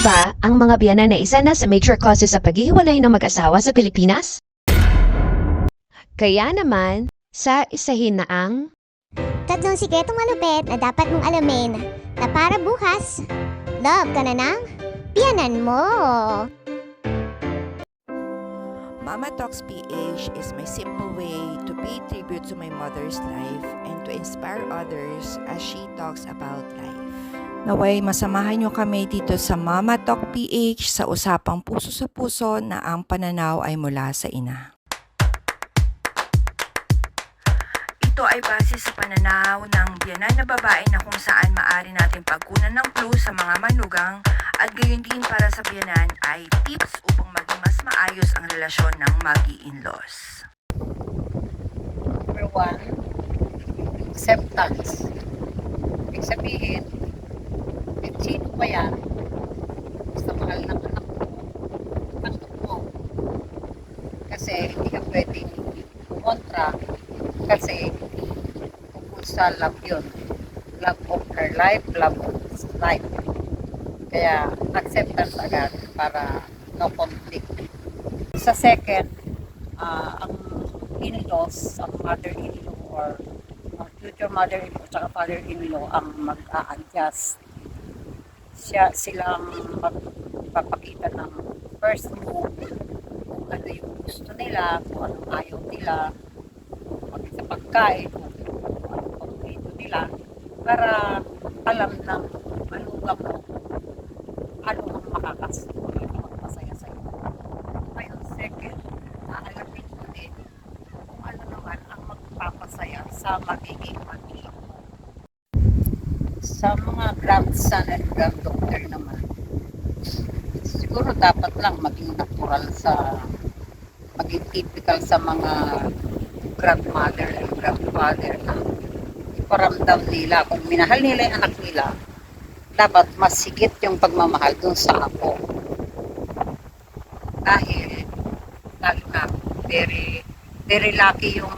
ba ang mga biyanan na isa na sa major causes sa paghihiwalay ng mag-asawa sa Pilipinas? Kaya naman, sa isahin na ang Tatlong sikretong malupit na dapat mong alamin na para bukas, love ka na ng piyanan mo. Mama Talks PH is my simple way to pay tribute to my mother's life and to inspire others as she talks about life. Naway masamahan nyo kami dito sa Mama Talk PH sa usapang puso sa puso na ang pananaw ay mula sa ina. Ito ay base sa pananaw ng biyanan na babae na kung saan maari natin pagkunan ng clue sa mga manugang at gayon din para sa biyanan ay tips upang maging mas maayos ang relasyon ng magi-in-laws. Number one, acceptance. Ibig sabihin, kahit sino pa yan, basta mahal ng anak mo, tanggap mo. Kasi hindi ka pwedeng kontra kasi tungkol sa love yun. Love of her life, love of his life. Kaya acceptance agad para no conflict. Sa second, ah, ang in-laws, ang mother-in-law or future mother-in-law at father-in-law ang mag-a-adjust. Siya, silang magpapakita ng first move kung ano yung gusto nila, kung anong ayaw nila, pag sa pagkain, kung anong paborito nila, para alam ng malugang mo ano ang makakas makakapagpasaya sa'yo. Ngayon, second, aalamin mo din kung ano naman ang magpapasaya sa magiging mo. Sa mga grandson and granddaughter naman, siguro dapat lang maging natural sa maging typical sa mga grandmother and grandfather na iparamdam nila kung minahal nila yung anak nila dapat mas higit yung pagmamahal dun sa apo. Dahil lalo na very very lucky yung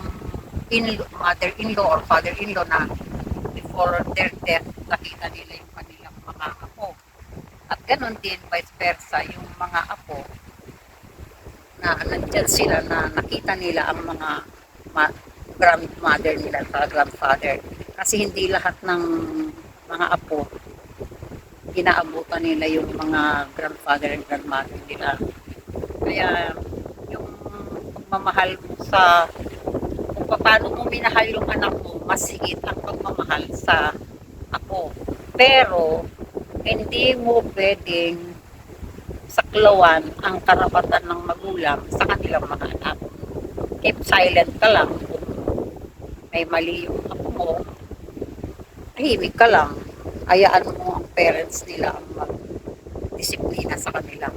in mother-in-law or father-in-law na before their death nakita nila yung kanilang mga apo. At ganun din vice versa yung mga apo na nandyan sila na nakita nila ang mga ma- grandmother nila at grandfather. Kasi hindi lahat ng mga apo inaabutan nila yung mga grandfather and grandmother nila. Kaya yung pagmamahal sa paano mo minahal yung anak mo, mas higit ang pagmamahal sa ako. Pero, hindi mo pwedeng saklawan ang karapatan ng magulang sa kanilang mga anak. Keep silent ka lang. Kung may mali yung apo mo, tahimik ka lang. Hayaan mo ang parents nila ang mag-disiplina sa kanila.